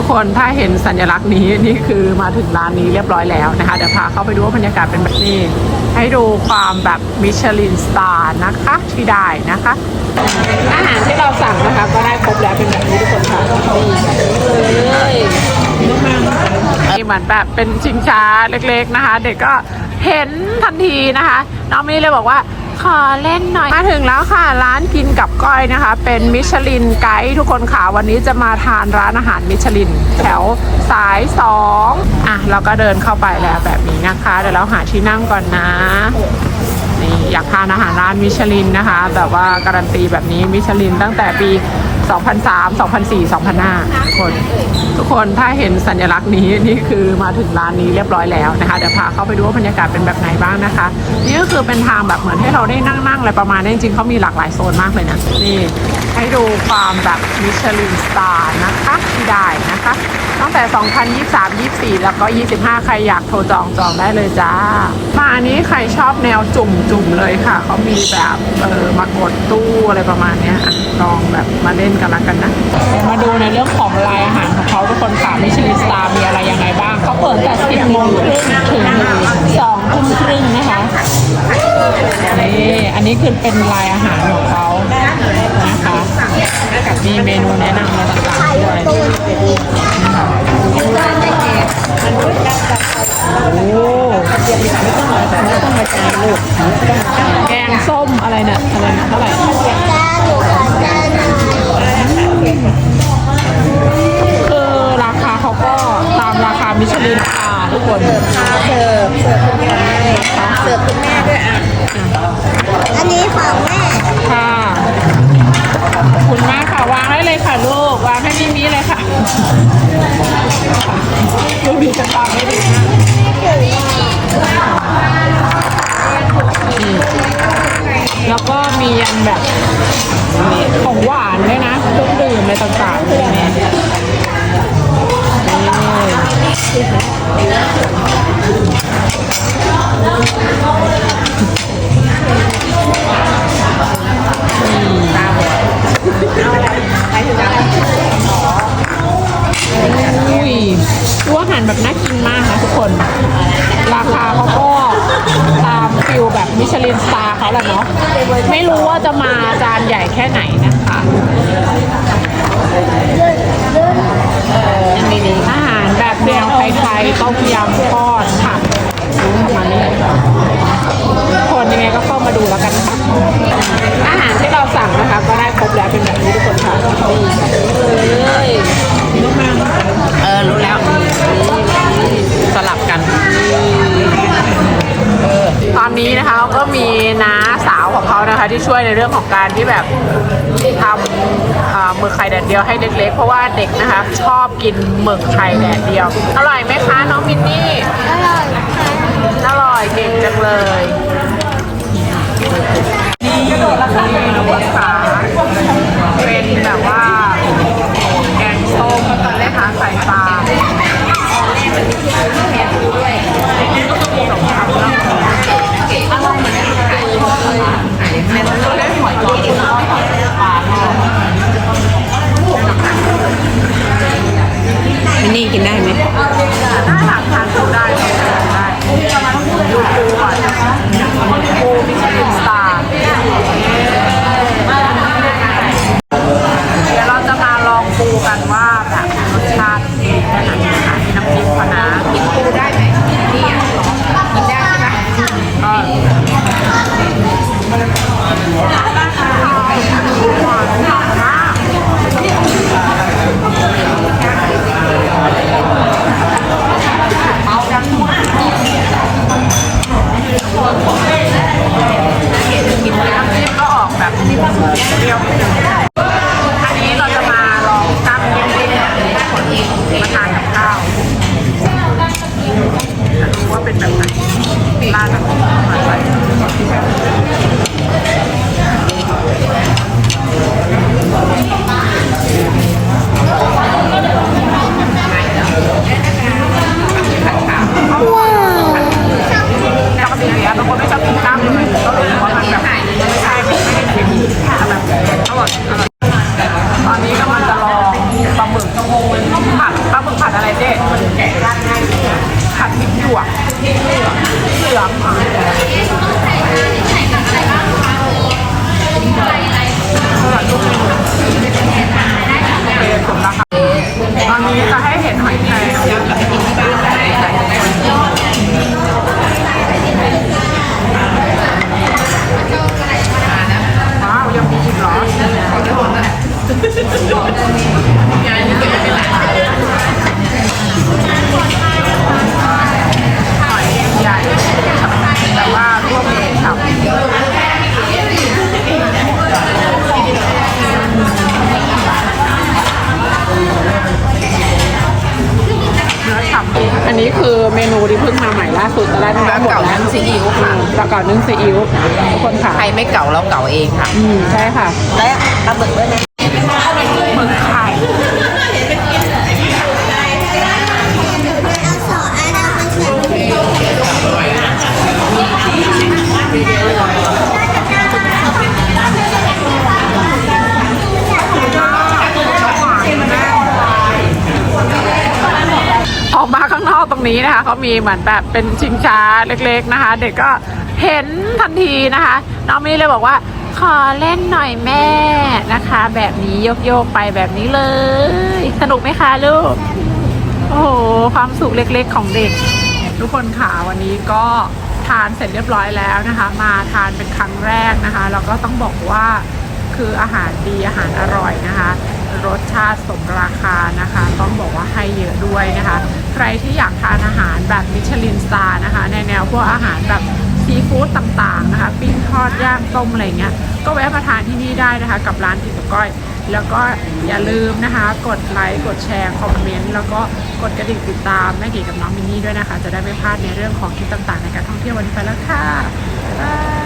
ทุกคนถ้าเห็นสัญลักษณ์นี้นี่คือมาถึงร้านนี้เรียบร้อยแล้วนะคะเดี๋ยวพาเข้าไปดูว่าบรรยากาศเป็นแบบนี้ ให้ดูความแบบมิชลินสตาร์นะคะที่ได้นะคะ อาหารที่เราสั่งนะคะก็ได้ครบแล้วเป็นแบบนี้ทุกคนค่ะนี่เลยนี่เหมือนแบบเป็นชิงช้าเล็กๆนะคะ เด็กก็เห็นทันทีนะคะ น้องมินเลยบอกว่า ขอเล่นหน่อย มาถึงแล้วค่ะร้านกินกับก้อยนะคะ เป็นมิชลินไกด์ทุกคนค่ะวันนี้จะมาทานร้านอาหารมิชลิน แถวสายสองอะเราก็เดินเข้าไปแล้วแบบนี้นะคะ เดี๋ยวเราหาที่นั่งก่อนนะ นี่ อยากทานอาหารร้านมิชลินนะคะ แบบว่าการันตีแบบนี้มิชลินตั้งแต่ปี 2003 2004 2005ทุกคน ทุกคนถ้าเห็นสัญลักษณ์นี้นี่คือมาถึงร้านนี้เรียบร้อยแล้วนะคะ เดี๋ยวพาเข้าไปดูว่าบรรยากาศเป็นแบบไหนบ้างนะคะ นี่ก็คือเป็นทางแบบเหมือนให้เราได้นั่งๆอะไรประมาณนี้จริงๆเขามีหลากหลายโซนมากเลยนะนี่ให้ดูความแบบมิชลินสตาร์นะคะที่ได้นะคะ ตั้งแต่ 2023 24 แล้วก็ 25 ใครอยากโทรจองจองได้เลยจ้า มาอันนี้ใครชอบแนวจุ่มจุ่มเลยค่ะ เขามีแบบเออมากดตู้อะไรประมาณเนี้ยอะลองแบบมาเล่นกันละกันนะ มาดูในเรื่องของรายอาหารของเขาทุกคนค่ะมิชลินสตาร์มีอะไรยังไงบ้าง เขาเปิดแต่10โมงครึ่งถึง2ทุ่มครึ่งนะคะนี่อันนี้คือเป็นรายอาหารของเขานะคะมีเมนูแนะนำอะไรต่างๆด้วย โอ้ไม่ต้องมาจานลูกแกงส้มอะไรเนี่ยอะไรนะเท่าไหร่คือราคาเขาก็ตามราคามิชลินค่ะทุกคนเสิร์ฟเสิร์ฟคุณแม่เสิร์ฟคุณแม่ด้วยอะอันนี้ของแม่ค่ะขอบคุณมากค่ะวางได้เลยค่ะลูกวางให้มิมิเลยค่ะลูกดีจะตามไม่ หารแบบน่ากินมากนะทุกคน ราคาเขาก็ตามฟิลแบบมิชลินสตาร์เขาแหละเนาะไม่รู้ว่าจะมาจานใหญ่แค่ไหนนะคะอาหารแบบแนวไทยๆต้มยำทอดผัดประมาณนี้คนยังไงก็เข้ามาดูแล้วกันนะคะอาหารที่เราสั่งนะคะ ก็ได้ครบแล้วเป็นแบบนี้ทุกคนค่ะนี่เลยเออรู้แล้ว สลับกัน ตอนนี้นะคะก็มีน้าสาวของเขานะคะ ที่ช่วยในเรื่องของการที่แบบทำอ่าหมึกไข่แดดเดียวให้เล็กๆ เพราะว่าเด็กนะคะ ชอบกินหมึกไข่แดดเดียว อร่อยไหมคะน้องมินนี่ อร่อยค่ะอร่อยเก่งจังเลย มินนี่กินได้ไหม มาใหม่ล่าสุดตอนแรกน้ำหมดแล้วเก่านึ่งซีอิ๊วค่ะปลาเก่านึ่งซีอิ๊วทุกคนค่ะ ใครไม่เก่าเราเก่าเองค่ะ อืมใช่ค่ะ และปลาหมึกด้วยนะ นี้นะคะเขามีเหมือนแบบเป็นชิงช้าเล็กๆนะคะ เด็กก็เห็นทันทีนะคะ น้องมีเลยบอกว่า ขอเล่นหน่อยแม่นะคะ แบบนี้โยกๆไปแบบนี้เลย สนุกไหมคะลูก โอ้โหความสุขเล็กๆของเด็ก ทุกคนค่ะวันนี้ก็ทานเสร็จเรียบร้อยแล้วนะคะ มาทานเป็นครั้งแรกนะคะแล้วก็ต้องบอกว่าคืออาหารดีอาหารอร่อยนะคะ รสชาติสมราคานะคะ ต้องบอกว่าให้เยอะด้วยนะคะ ใครที่อยากทานอาหารแบบมิชลินสตาร์นะคะ ในแนวพวกอาหารแบบซีฟู้ดต่างๆนะคะ ปิ้งทอดย่างต้มอะไรเงี้ย ก็แวะมาทานที่นี่ได้นะคะ กับร้านกินกับก้อย แล้วก็อย่าลืมนะคะ กดไลค์ กดแชร์ คอมเมนต์ แล้วก็กดกระดิ่งติดตาม แม่เก๋กับน้องมินนี่ด้วยนะคะ จะได้ไม่พลาดในเรื่องของคลิปต่างๆ ในการท่องเที่ยววันนี้ไปแล้วค่ะบ๊ายบาย